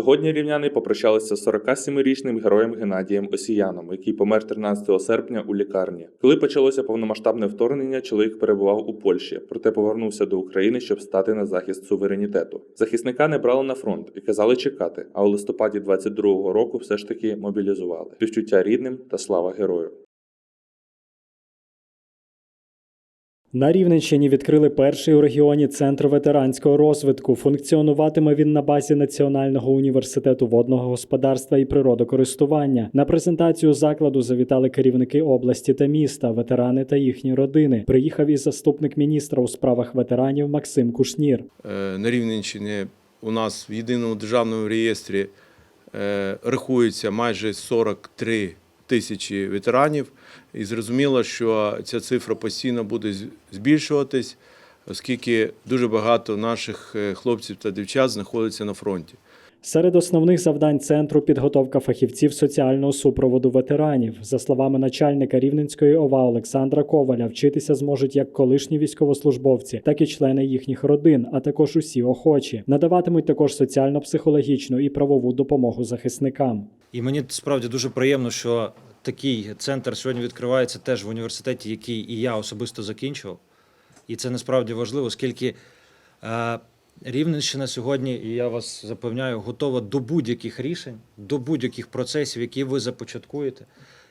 Сьогодні рівняни попрощалися з 47-річним героєм Геннадієм Осіяном, який помер 13 серпня у лікарні. Коли почалося повномасштабне вторгнення, чоловік перебував у Польщі, проте повернувся до України, щоб стати на захист суверенітету. Захисника не брали на фронт і казали чекати. А у листопаді 22-го року все ж таки мобілізували. Співчуття рідним та слава герою. На Рівненщині відкрили перший у регіоні центр ветеранського розвитку. Функціонуватиме він на базі Національного університету водного господарства і природокористування. На презентацію закладу завітали керівники області та міста, ветерани та їхні родини. Приїхав і заступник міністра у справах ветеранів Максим Кушнір. Е, на Рівненщині у нас в єдиному державному реєстрі е, рахується майже 43 тисячі ветеранів. І зрозуміло, що ця цифра постійно буде збільшуватись, оскільки дуже багато наших е, хлопців та дівчат знаходиться на фронті. Серед основних завдань центру підготовка фахівців соціального супроводу ветеранів. За словами начальника Рівненської ОВА Олександра Коваля, вчитися зможуть як колишні військовослужбовці, так і члени їхніх родин, а також усі охочі. Надаватимуть також соціально-психологічну і правову допомогу захисникам. І мені справді дуже приємно, що такий центр сьогодні відкривається теж в університеті, який і я особисто закінчував. І це насправді важливо, оскільки е, Рівненщина сьогодні, і я вас запевняю, готова до будь-яких рішень, до будь-яких процесів, які ви започаткуєте,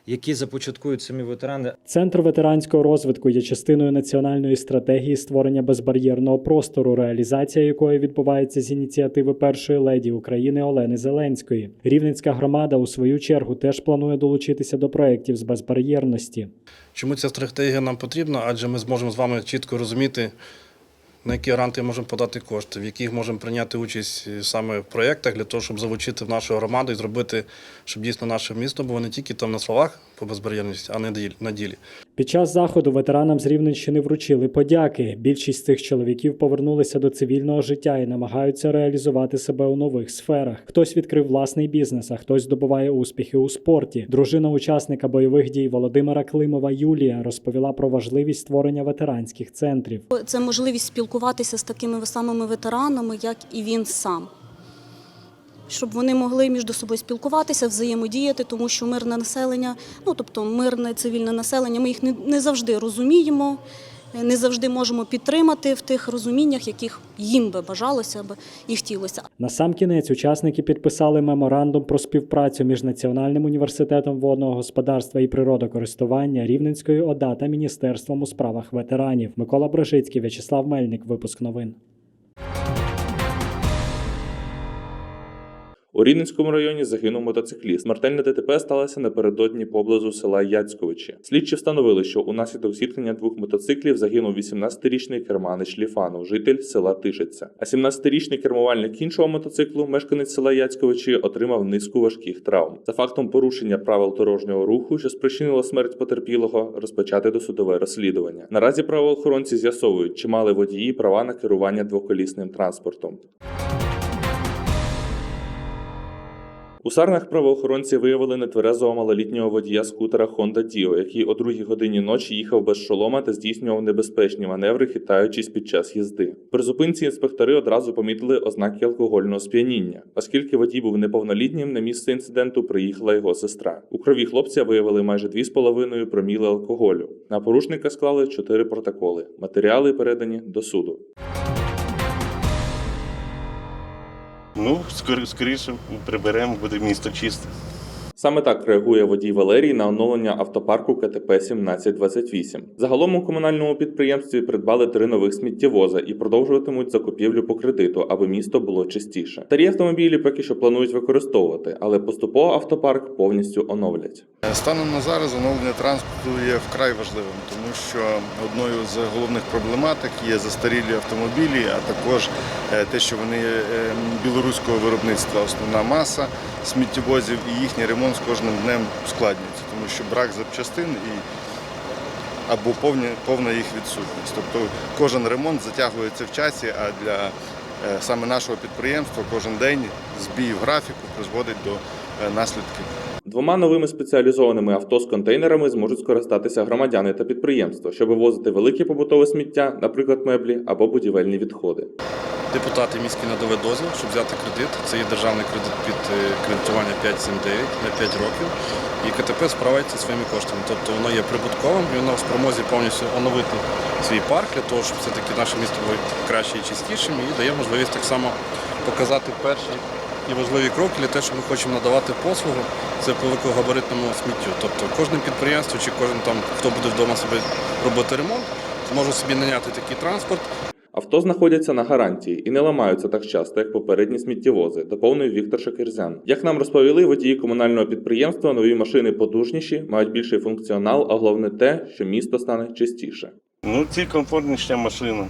які започаткують самі ветерани. Центр ветеранського розвитку є частиною національної стратегії створення безбар'єрного простору, реалізація якої відбувається з ініціативи першої леді України Олени Зеленської. Рівненська громада у свою чергу теж планує долучитися до проєктів з безбар'єрності. Чому ця стратегія нам потрібна? Адже ми зможемо з вами чітко розуміти, на які гранти можемо подати кошти, в яких можемо прийняти участь е, саме в проєктах для того, щоб залучити в нашу громаду і зробити, щоб дійсно наше місто було не тільки там на словах по безбар'єрності, а не на ділі. Під час заходу ветеранам з Рівненщини вручили подяки. Більшість цих чоловіків повернулися до цивільного життя і намагаються реалізувати себе у нових сферах. Хтось відкрив власний бізнес, а хтось здобуває успіхи у спорті. Дружина учасника бойових дій Володимира Климова Юлія розповіла про важливість створення ветеранських центрів. Це можливість спілкуватися з такими самими ветеранами, як і він сам. Щоб вони могли між собою спілкуватися, взаємодіяти, тому що мирне населення, ну тобто мирне цивільне населення, ми їх не, не завжди розуміємо, не завжди можемо підтримати в тих розуміннях, яких їм би бажалося би і хотілося. Насамкінець учасники підписали меморандум про співпрацю між Національним університетом водного господарства і природокористування Рівненської ОДА та Міністерством у справах ветеранів. Микола Брожицький, В'ячеслав Мельник. Випуск новин. У Рівненському районі загинув мотоцикліст. Смертельне ДТП сталося напередодні поблизу села Яцьковичі. Слідчі встановили, що унаслідок зіткнення двох мотоциклів загинув 18-річний керманич Ліфанов, житель села Тишиця. А 17-річний кермувальник іншого мотоциклу, мешканець села Яцьковичі, отримав низку важких травм. За фактом порушення правил дорожнього руху, що спричинило смерть потерпілого, розпочати досудове розслідування. Наразі правоохоронці з'ясовують, чи мали водії права на керування двоколісним транспортом. У Сарнах правоохоронці виявили нетверезого малолітнього водія скутера Honda Dio, який о другій годині ночі їхав без шолома та здійснював небезпечні маневри, хитаючись під час їзди. При зупинці інспектори одразу помітили ознаки алкогольного сп'яніння. Оскільки водій був неповнолітнім, на місце інциденту приїхала його сестра. У крові хлопця виявили майже 2,5 проміли алкоголю. На порушника склали 4 протоколи. Матеріали передані до суду. Ну, скор- скоріше приберемо, буде місто чисте. Саме так реагує водій Валерій на оновлення автопарку КТП 1728. Загалом у комунальному підприємстві придбали три нових сміттєвоза і продовжуватимуть закупівлю по кредиту, аби місто було чистіше. Старі автомобілі поки що планують використовувати, але поступово автопарк повністю оновлять. Станом на зараз оновлення транспорту є вкрай важливим, тому що одною з головних проблематик є застарілі автомобілі, а також е, те, що вони е, білоруського виробництва основна маса сміттєвозів і їхній ремонт з кожним днем ускладнюється, тому що брак запчастин і або повні, повна їх відсутність. Тобто кожен ремонт затягується в часі, а для е, саме нашого підприємства кожен день збій в графіку призводить до е, наслідків. Двома новими спеціалізованими авто з контейнерами зможуть скористатися громадяни та підприємства, щоб вивозити велике побутове сміття, наприклад, меблі або будівельні відходи. Депутати міські надали дозвіл, щоб взяти кредит. Це є державний кредит під е, кредитування 579 на 5 років. І КТП справиться своїми коштами. Тобто воно є прибутковим і воно в спромозі повністю оновити свій парк для того, щоб все-таки наше місто було краще і чистішим. І дає можливість так само показати перші і важливі кроки для того, що ми хочемо надавати послугу, це по великогабаритному сміттю. Тобто кожне підприємство чи кожен там, хто буде вдома собі робити ремонт, зможе собі наняти такий транспорт Авто знаходяться на гарантії і не ламаються так часто, як попередні сміттєвози, доповнив Віктор Шакирзян. Як нам розповіли водії комунального підприємства, нові машини потужніші, мають більший функціонал, а головне те, що місто стане чистіше. Ну, ці комфортніша машина,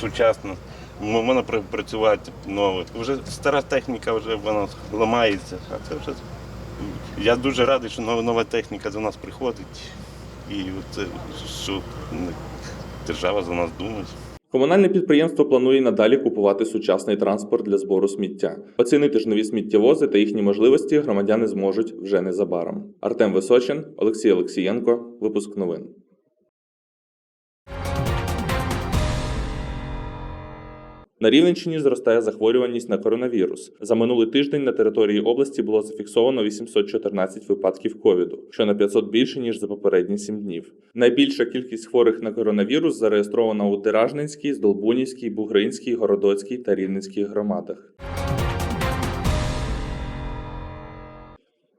сучасна. Можна пр- працювати нове. Вже стара техніка вже вона ламається. А це вже я дуже радий, що нова техніка до нас приходить. І це, що держава за нас думає. Комунальне підприємство планує надалі купувати сучасний транспорт для збору сміття. Оцінити ж нові сміттєвози та їхні можливості громадяни зможуть вже незабаром. Артем Височин, Олексій Олексієнко, випуск новин. На Рівненщині зростає захворюваність на коронавірус. За минулий тиждень на території області було зафіксовано 814 випадків ковіду, що на 500 більше ніж за попередні 7 днів. Найбільша кількість хворих на коронавірус зареєстрована у Тиражненській, Здолбунівській, Бугринській, Городоцькій та Рівненській громадах.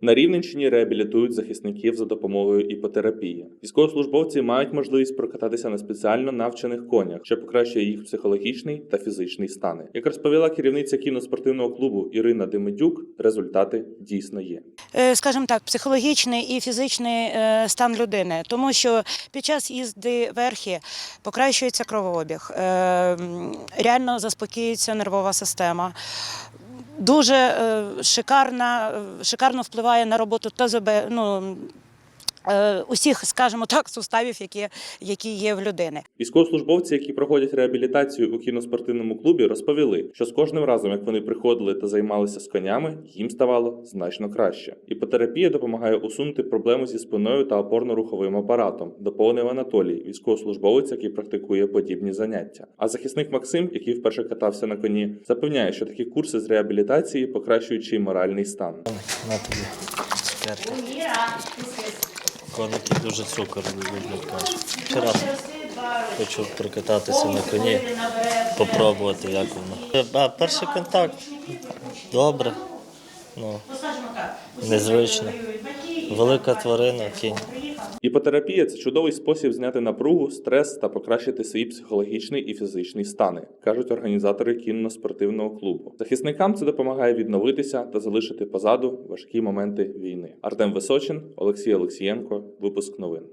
На Рівненщині реабілітують захисників за допомогою іпотерапії. Військовослужбовці мають можливість прокататися на спеціально навчених конях, що покращує їх психологічний та фізичний стани. Як розповіла керівниця кіноспортивного клубу Ірина Демидюк, результати дійсно є. е, скажімо так, психологічний і фізичний е, стан людини, тому що під час їзди верхи покращується кровообіг, е, реально заспокоюється нервова система. Дуже е, шикарна, е, шикарно впливає на роботу ТЗБ, ну, усіх, скажімо так, суставів, які, які є в людини. Військовослужбовці, які проходять реабілітацію у кіноспортивному клубі, розповіли, що з кожним разом, як вони приходили та займалися з конями, їм ставало значно краще. Іпотерапія допомагає усунути проблеми зі спиною та опорно-руховим апаратом, доповнив Анатолій, військовослужбовець, який практикує подібні заняття. А захисник Максим, який вперше катався на коні, запевняє, що такі курси з реабілітації покращують ще й моральний стан. На тобі. Коники дуже цукор люблять кажуть. Вчора хочу прокататися на коні, попробувати, як воно. А перший контакт добре. Ну, незвично. Велика тварина, кінь. Іпотерапія це чудовий спосіб зняти напругу, стрес та покращити свій психологічний і фізичний стани, кажуть організатори кінно-спортивного клубу. Захисникам це допомагає відновитися та залишити позаду важкі моменти війни. Артем Височин, Олексій Олексієнко, випуск новин.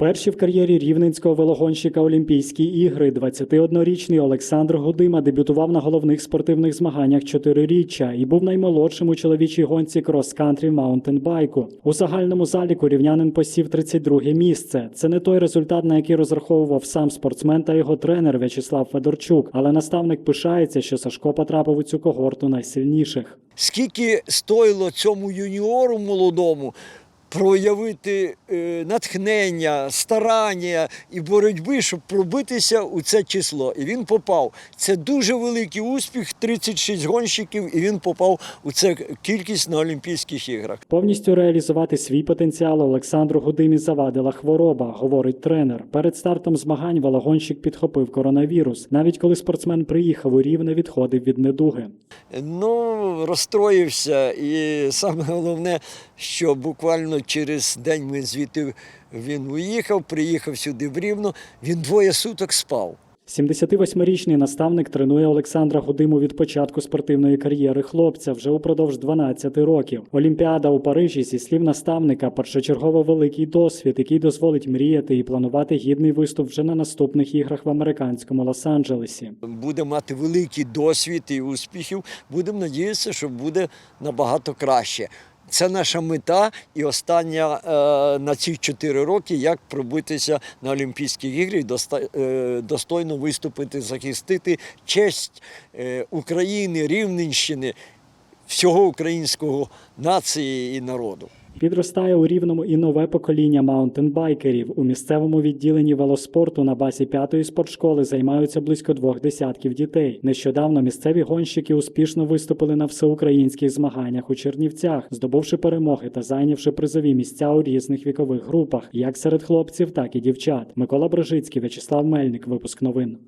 Перші в кар'єрі рівненського велогонщика Олімпійські ігри 21-річний Олександр Гудима дебютував на головних спортивних змаганнях чотириріччя і був наймолодшим у чоловічій гонці крос-кантрі маунтенбайку. У загальному заліку рівнянин посів 32 місце. Це не той результат, на який розраховував сам спортсмен та його тренер В'ячеслав Федорчук, але наставник пишається, що Сашко потрапив у цю когорту найсильніших. скільки стоїло цьому юніору молодому проявити е, натхнення, старання і боротьби, щоб пробитися у це число. І він попав. Це дуже великий успіх, 36 гонщиків, і він попав у це кількість на Олімпійських іграх. Повністю реалізувати свій потенціал Олександру Гудимі завадила хвороба, говорить тренер. Перед стартом змагань велогонщик підхопив коронавірус. Навіть коли спортсмен приїхав у рівне, відходив від недуги. Ну, розстроївся, і саме головне, що буквально через день ми звідти він уїхав, приїхав сюди в Рівно, він двоє суток спав. 78-річний наставник тренує Олександра Гудиму від початку спортивної кар'єри хлопця вже упродовж 12 років. Олімпіада у Парижі, зі слів наставника, першочергово великий досвід, який дозволить мріяти і планувати гідний виступ вже на наступних іграх в американському Лос-Анджелесі. Буде мати великий досвід і успіхів. Будемо надіятися, що буде набагато краще. Це наша мета і остання е, на ці чотири роки, як пробитися на Олімпійські ігри е, достойно виступити, захистити честь е, України, Рівненщини, всього українського нації і народу. Підростає у рівному і нове покоління маунтенбайкерів. У місцевому відділенні велоспорту на базі п'ятої спортшколи займаються близько двох десятків дітей. Нещодавно місцеві гонщики успішно виступили на всеукраїнських змаганнях у Чернівцях, здобувши перемоги та зайнявши призові місця у різних вікових групах, як серед хлопців, так і дівчат. Микола Брожицький, В'ячеслав Мельник. Випуск новин.